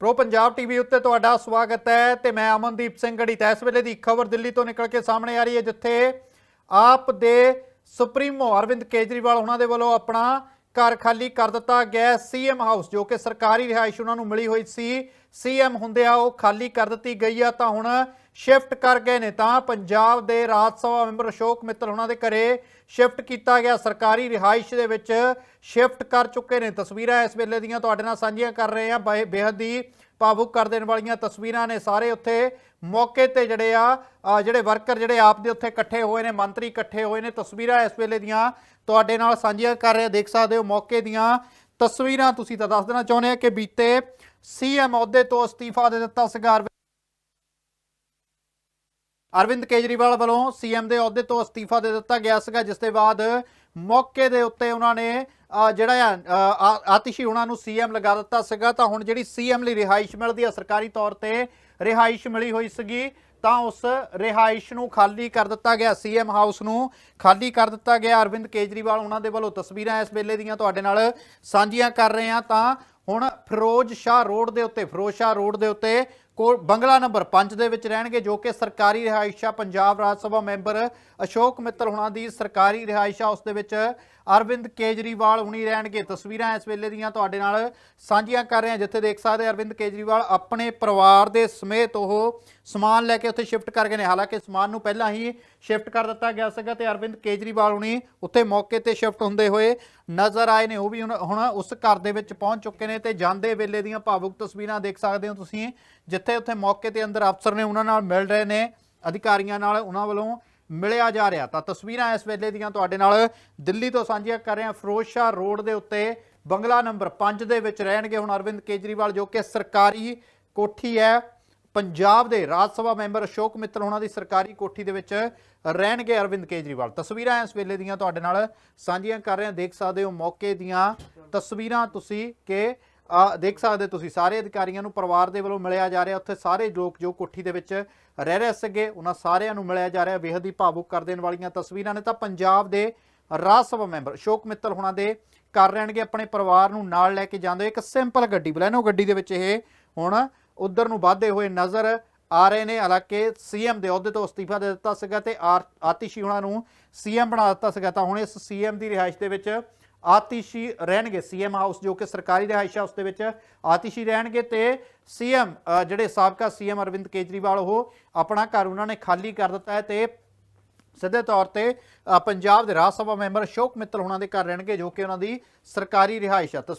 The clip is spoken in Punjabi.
ਪ੍ਰੋ ਪੰਜਾਬ ਟੀਵੀ ਉੱਤੇ ਤੁਹਾਡਾ ਸਵਾਗਤ ਹੈ ਤੇ ਮੈਂ ਅਮਨਦੀਪ ਸਿੰਘ ਗੜੀ ਤੇ ਇਸ ਵੇਲੇ ਦੀ ਖਬਰ ਦਿੱਲੀ ਤੋਂ ਨਿਕਲ ਕੇ ਸਾਹਮਣੇ ਆ ਰਹੀ ਹੈ, ਜਿੱਥੇ ਆਪ ਦੇ ਸੁਪਰੀਮੋ ਅਰਵਿੰਦ ਕੇਜਰੀਵਾਲ, ਉਹਨਾਂ ਦੇ ਵੱਲੋਂ ਆਪਣਾ ਘਰ ਖਾਲੀ ਕਰ ਦਿੱਤਾ ਗਿਆ ਸੀਐਮ ਹਾਊਸ, ਜੋ ਕਿ ਸਰਕਾਰੀ ਰਿਹਾਇਸ਼ ਉਹਨਾਂ ਨੂੰ ਮਿਲੀ ਹੋਈ ਸੀ। ਸੀਐਮ ਹੁੰਦੇ ਆ, ਉਹ ਖਾਲੀ ਕਰ ਦਿੱਤੀ ਗਈ ਆ, ਤਾਂ ਹੁਣ ਸ਼ਿਫਟ ਕਰ ਗਏ ਨੇ। ਤਾਂ ਪੰਜਾਬ ਦੇ ਰਾਜ ਸਭਾ ਮੈਂਬਰ ਅਸ਼ੋਕ ਮਿੱਤਲ ਉਹਨਾਂ ਦੇ ਘਰੇ ਸ਼ਿਫਟ ਕੀਤਾ ਗਿਆ। ਸਰਕਾਰੀ ਰਿਹਾਇਸ਼ ਦੇ ਵਿੱਚ ਸ਼ਿਫਟ ਕਰ ਚੁੱਕੇ ਨੇ। ਤਸਵੀਰਾਂ ਇਸ ਵੇਲੇ ਦੀਆਂ ਤੁਹਾਡੇ ਨਾਲ ਸਾਂਝੀਆਂ ਕਰ ਰਹੇ ਆ ਬੇ- ਬੇਹੱਦ ਹੀ ਭਾਵੁਕ ਕਰ ਦੇਣ ਵਾਲੀਆਂ ਤਸਵੀਰਾਂ ਨੇ ਸਾਰੇ ਉੱਥੇ ਮੌਕੇ ਤੇ ਜਿਹੜੇ ਆ ਜਿਹੜੇ ਵਰਕਰ ਜਿਹੜੇ ਆਪ ਦੇ ਉੱਥੇ ਇਕੱਠੇ ਹੋਏ ਨੇ, ਮੰਤਰੀ ਇਕੱਠੇ ਹੋਏ ਨੇ, ਤਸਵੀਰਾਂ ਇਸ ਵੇਲੇ ਦੀਆਂ ਤੁਹਾਡੇ ਨਾਲ ਸਾਂਝੀਆਂ ਕਰ ਰਹੇ ਦੇਖ ਸਕਦੇ ਹੋ ਮੌਕੇ ਦੀਆਂ ਤਸਵੀਰਾਂ। ਤੁਸੀਂ ਤਾਂ ਦੱਸ ਦੇਣਾ ਚਾਹੁੰਦੇ ਆ ਕਿ ਬੀਤੇ ਸੀਐਮ ਅਹੁਦੇ ਤੋਂ ਅਸਤੀਫਾ ਦੇ ਦਿੱਤਾ ਸੀਗਾ ਅਰਵਿੰਦ ਅਰਵਿੰਦ ਕੇਜਰੀਵਾਲ ਵੱਲੋਂ ਸੀਐਮ ਦੇ ਅਹੁਦੇ ਤੋਂ ਅਸਤੀਫਾ ਦੇ ਦਿੱਤਾ ਗਿਆ ਸੀਗਾ, ਜਿਸ ਦੇ ਬਾਅਦ ਮੌਕੇ ਦੇ ਉੱਤੇ ਉਹਨਾਂ ਨੇ ਜਿਹੜਾ ਆ ਆਤਿਸ਼ੀ ਉਹਨਾਂ ਨੂੰ ਸੀਐਮ ਲਗਾ ਦਿੱਤਾ ਸੀਗਾ। ਤਾਂ ਹੁਣ ਜਿਹੜੀ ਸੀਐਮ ਲਈ ਰਿਹਾਇਸ਼ ਮਿਲਦੀ ਆ, ਸਰਕਾਰੀ ਤੌਰ ਤੇ ਰਿਹਾਇਸ਼ ਮਿਲੀ ਹੋਈ ਸੀਗੀ, ਤਾਂ ਉਸ ਰਿਹਾਇਸ਼ ਨੂੰ ਖਾਲੀ ਕਰ ਦਿੱਤਾ ਗਿਆ ਸੀਐਮ ਹਾਊਸ ਨੂੰ ਖਾਲੀ ਕਰ ਦਿੱਤਾ ਗਿਆ। ਅਰਵਿੰਦ ਕੇਜਰੀਵਾਲ ਉਹਨਾਂ ਦੇ ਵੱਲੋਂ ਤਸਵੀਰਾਂ ਇਸ ਵੇਲੇ ਦੀਆਂ ਤੁਹਾਡੇ ਨਾਲ ਸਾਂਝੀਆਂ ਕਰ ਰਹੇ ਹਾਂ ਤਾਂ ਹੁਣ ਫਿਰੋਜ਼ ਸ਼ਾਹ ਰੋਡ ਦੇ ਉੱਤੇ, ਫਿਰੋਜ਼ ਸ਼ਾਹ ਰੋਡ ਦੇ ਉੱਤੇ ਕੋ ਬੰਗਲਾ ਨੰਬਰ 5 ਦੇ ਵਿੱਚ ਰਹਿਣਗੇ ਜੋ ਕਿ ਸਰਕਾਰੀ ਰਿਹਾਇਸ਼ ਆ ਪੰਜਾਬ ਰਾਜ ਸਭਾ ਮੈਂਬਰ ਅਸ਼ੋਕ ਮਿੱਤਲ ਹੁਣਾਂ ਦੀ ਸਰਕਾਰੀ ਰਿਹਾਇਸ਼ ਆ ਉਸ ਦੇ ਵਿੱਚ ਅਰਵਿੰਦ ਕੇਜਰੀਵਾਲ ਹੁਣੀ ਰਹਿਣਗੇ। ਤਸਵੀਰਾਂ ਇਸ ਵੇਲੇ ਦੀਆਂ ਤੁਹਾਡੇ ਨਾਲ ਸਾਂਝੀਆਂ ਕਰ ਰਹੇ ਹਾਂ, ਜਿੱਥੇ ਦੇਖ ਸਕਦੇ ਅਰਵਿੰਦ ਕੇਜਰੀਵਾਲ ਆਪਣੇ ਪਰਿਵਾਰ ਦੇ ਸਮੇਤ ਉਹ ਸਮਾਨ ਲੈ ਕੇ ਉੱਥੇ ਸ਼ਿਫਟ ਕਰ ਗਏ ਨੇ। ਹਾਲਾਂਕਿ ਸਮਾਨ ਨੂੰ ਪਹਿਲਾਂ ਹੀ ਸ਼ਿਫਟ ਕਰ ਦਿੱਤਾ ਗਿਆ ਸੀਗਾ ਤੇ ਅਰਵਿੰਦ ਕੇਜਰੀਵਾਲ ਹੁਣੀ ਉੱਥੇ ਮੌਕੇ ਤੇ ਸ਼ਿਫਟ ਹੁੰਦੇ ਹੋਏ ਨਜ਼ਰ ਆਏ ਨੇ। ਉਹ ਵੀ ਹੁਣ ਹੁਣ ਉਸ ਘਰ ਦੇ ਵਿੱਚ ਪਹੁੰਚ ਚੁੱਕੇ ਨੇ ਤੇ ਜਾਂਦੇ ਵੇਲੇ ਦੀਆਂ ਭਾਵੁਕ ਤਸਵੀਰਾਂ ਦੇਖ ਸਕਦੇ ਹੋ ਤੁਸੀਂ ਜਿੱਥੇ ਉੱਥੇ ਮੌਕੇ ਤੇ ਅੰਦਰ ਅਫਸਰ ਨੇ ਉਹਨਾਂ ਨਾਲ ਮਿਲ ਰਹੇ ਨੇ, ਅਧਿਕਾਰੀਆਂ ਨਾਲ ਉਹਨਾਂ ਵੱਲੋਂ ਮਿਲਿਆ ਜਾ ਰਿਹਾ। ਤਾਂ ਤਸਵੀਰਾਂ ਇਸ ਵੇਲੇ ਦੀਆਂ ਤੁਹਾਡੇ ਨਾਲ ਦਿੱਲੀ ਤੋਂ ਸਾਂਝੀਆਂ ਕਰ ਰਹੇ ਹਾਂ। ਫਿਰੋਜ਼ ਸ਼ਾਹ ਰੋਡ ਦੇ ਉੱਤੇ ਬੰਗਲਾ ਨੰਬਰ 5 ਦੇ ਵਿੱਚ ਰਹਿਣਗੇ ਹੁਣ ਅਰਵਿੰਦ ਕੇਜਰੀਵਾਲ, ਜੋ ਕਿ ਸਰਕਾਰੀ ਕੋਠੀ ਹੈ। ਪੰਜਾਬ ਦੇ ਰਾਜ ਸਭਾ ਮੈਂਬਰ ਅਸ਼ੋਕ ਮਿੱਤਲ ਉਹਨਾਂ ਦੀ ਸਰਕਾਰੀ ਕੋਠੀ ਦੇ ਵਿੱਚ ਰਹਿਣਗੇ ਅਰਵਿੰਦ ਕੇਜਰੀਵਾਲ। ਤਸਵੀਰਾਂ ਇਸ ਵੇਲੇ ਦੀਆਂ ਤੁਹਾਡੇ ਨਾਲ ਸਾਂਝੀਆਂ ਕਰ ਰਹੇ ਹਾਂ। ਦੇਖ ਸਕਦੇ ਹੋ ਮੌਕੇ ਦੀਆਂ ਤਸਵੀਰਾਂ ਤੁਸੀਂ ਕਿ ਆ ਦੇਖ ਸਕਦੇ ਤੁਸੀਂ, ਸਾਰੇ ਅਧਿਕਾਰੀਆਂ ਨੂੰ ਪਰਿਵਾਰ ਦੇ ਵੱਲੋਂ ਮਿਲਿਆ ਜਾ ਰਿਹਾ। ਉੱਥੇ ਸਾਰੇ ਲੋਕ ਜੋ ਕੋਠੀ ਦੇ ਵਿੱਚ ਰਹਿ ਰਹੇ ਸੀਗੇ, ਉਹਨਾਂ ਸਾਰਿਆਂ ਨੂੰ ਮਿਲਿਆ ਜਾ ਰਿਹਾ। ਬੇਹੱਦ ਹੀ ਭਾਵੁਕ ਕਰ ਦੇਣ ਵਾਲੀਆਂ ਤਸਵੀਰਾਂ ਨੇ ਤਾਂ ਪੰਜਾਬ ਦੇ ਰਾਜ ਸਭਾ ਮੈਂਬਰ ਅਸ਼ੋਕ ਮਿੱਤਲ ਹੁਣਾਂ ਦੇ ਕਰ ਰਹਿਣਗੇ, ਆਪਣੇ ਪਰਿਵਾਰ ਨੂੰ ਨਾਲ ਲੈ ਕੇ ਜਾਂਦੇ ਇੱਕ ਸਿੰਪਲ ਗੱਡੀ, ਬਲੈਨੋ ਗੱਡੀ ਦੇ ਵਿੱਚ ਇਹ ਹੁਣ ਉਧਰ ਨੂੰ ਵਾਧੇ ਹੋਏ ਨਜ਼ਰ ਆ ਰਹੇ ਨੇ। ਹਾਲਾਂਕਿ ਸੀਐਮ ਦੇ ਅਹੁਦੇ ਤੋਂ ਅਸਤੀਫਾ ਦੇ ਦਿੱਤਾ ਸੀਗਾ ਤੇ ਆਰ- ਆਤਿਸ਼ੀ ਹੁਣਾਂ ਨੂੰ ਸੀਐਮ ਬਣਾ ਦਿੱਤਾ ਸੀਗਾ। ਤਾਂ ਹੁਣ ਇਸ ਸੀਐਮ ਦੀ ਰਿਹਾਇਸ਼ ਦੇ ਵਿੱਚ ਆਤਿਸ਼ੀ ਰਹਿਣਗੇ ਸੀਐਮ ਹਾਊਸ, ਜੋ ਕਿ ਸਰਕਾਰੀ ਰਿਹਾਇਸ਼ ਹੈ ਉਸ ਦੇ ਵਿੱਚ ਆਤਿਸ਼ੀ ਰਹਿਣਗੇ ਤੇ ਸੀਐਮ ਜਿਹੜੇ ਸਾਬਕਾ ਸੀਐਮ ਅਰਵਿੰਦ ਕੇਜਰੀਵਾਲ, ਉਹ ਆਪਣਾ ਘਰ ਉਹਨਾਂ ਨੇ ਖਾਲੀ ਕਰ ਦਿੱਤਾ ਹੈ ਤੇ ਸਿੱਧੇ ਤੌਰ ਤੇ ਪੰਜਾਬ ਦੇ ਰਾਜ ਸਭਾ ਮੈਂਬਰ ਅਸ਼ੋਕ ਮਿੱਤਲ ਉਹਨਾਂ ਦੇ ਘਰ ਰਹਿਣਗੇ, ਜੋ ਕਿ ਉਹਨਾਂ ਦੀ ਸਰਕਾਰੀ ਰਿਹਾਇਸ਼ ਹੈ ਤਸਵੀਰ